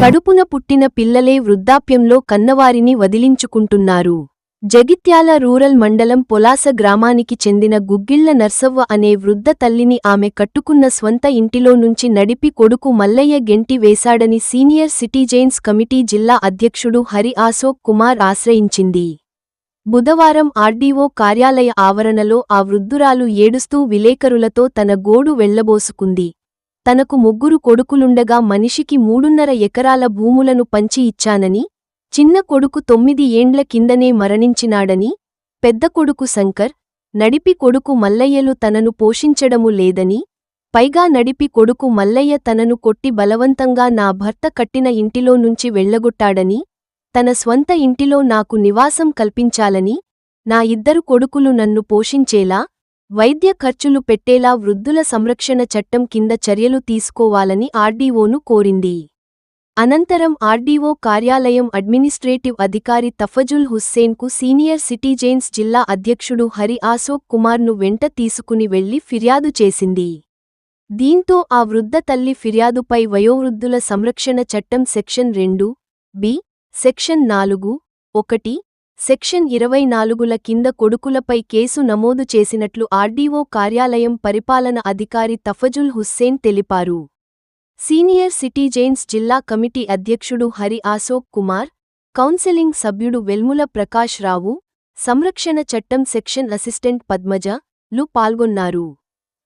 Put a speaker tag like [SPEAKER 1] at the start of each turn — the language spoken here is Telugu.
[SPEAKER 1] కడుపున పుట్టిన పిల్లలే వృద్ధాప్యంలో కన్నవారిని వదిలించుకుంటున్నారు. జగిత్యాల రూరల్ మండలం పొలాస గ్రామానికి చెందిన గుగ్గిళ్ళ నర్సవ్వ అనే వృద్ధ తల్లిని ఆమె కట్టుకున్న స్వంత ఇంటిలో నుంచి నడిపి కొడుకు మల్లయ్య గెంటి వేశాడని సీనియర్ సిటిజైన్స్ కమిటీ జిల్లా అధ్యక్షుడు హరి అశోక్ కుమార్ ఆశ్రయించింది. బుధవారం ఆర్డీఓ కార్యాలయ ఆవరణలో ఆ వృద్ధురాలు ఏడుస్తూ విలేకరులతో తన గోడు వెళ్ళబోసుకుంది. తనకు ముగ్గురు కొడుకులుండగా మనిషికి మూడున్నర ఎకరాల భూములను పంచి ఇచ్చానని చిన్న కొడుకు తొమ్మిది ఏండ్ల కిందనే మరణించినాడని పెద్ద కొడుకు శంకర్ నడిపి కొడుకు మల్లయ్యలు తనను పోషించడము లేదని పైగా నడిపి కొడుకు మల్లయ్య తనను కొట్టి బలవంతంగా నా భర్త కట్టిన ఇంటిలో నుంచి వెళ్ళగొట్టాడని తన స్వంత ఇంటిలో నాకు నివాసం కల్పించాలని నా ఇద్దరు కొడుకులు నన్ను పోషించేలా వైద్య ఖర్చులు పెట్టేలా వృద్ధుల సంరక్షణ చట్టం కింద చర్యలు తీసుకోవాలని ఆర్డీఓను కోరింది. అనంతరం ఆర్డీఓ కార్యాలయం అడ్మినిస్ట్రేటివ్ అధికారి తఫజుల్ హుస్సేన్కు సీనియర్ సిటిజెన్స్ జిల్లా అధ్యక్షుడు హరి అశోక్ కుమార్ను వెంట తీసుకుని వెళ్ళి ఫిర్యాదు చేసింది. దీంతో ఆ వృద్ధ తల్లి ఫిర్యాదుపై వయోవృద్ధుల సంరక్షణ చట్టం సెక్షన్ రెండు బి సెక్షన్ నాలుగు ఒకటి సెక్షన్ ఇరవై నాలుగుల కింద కొడుకులపై కేసు నమోదు చేసినట్లు ఆర్డీఓ కార్యాలయం పరిపాలన అధికారి తఫజుల్ హుస్సేన్ తెలిపారు. సీనియర్ సిటిజైన్స్ జిల్లా కమిటీ అధ్యక్షుడు హరి అశోక్ కుమార్ కౌన్సెలింగ్ సభ్యుడు వెల్ముల ప్రకాష్ రావు సంరక్షణ చట్టం సెక్షన్ అసిస్టెంట్ పద్మజ లు పాల్గొన్నారు.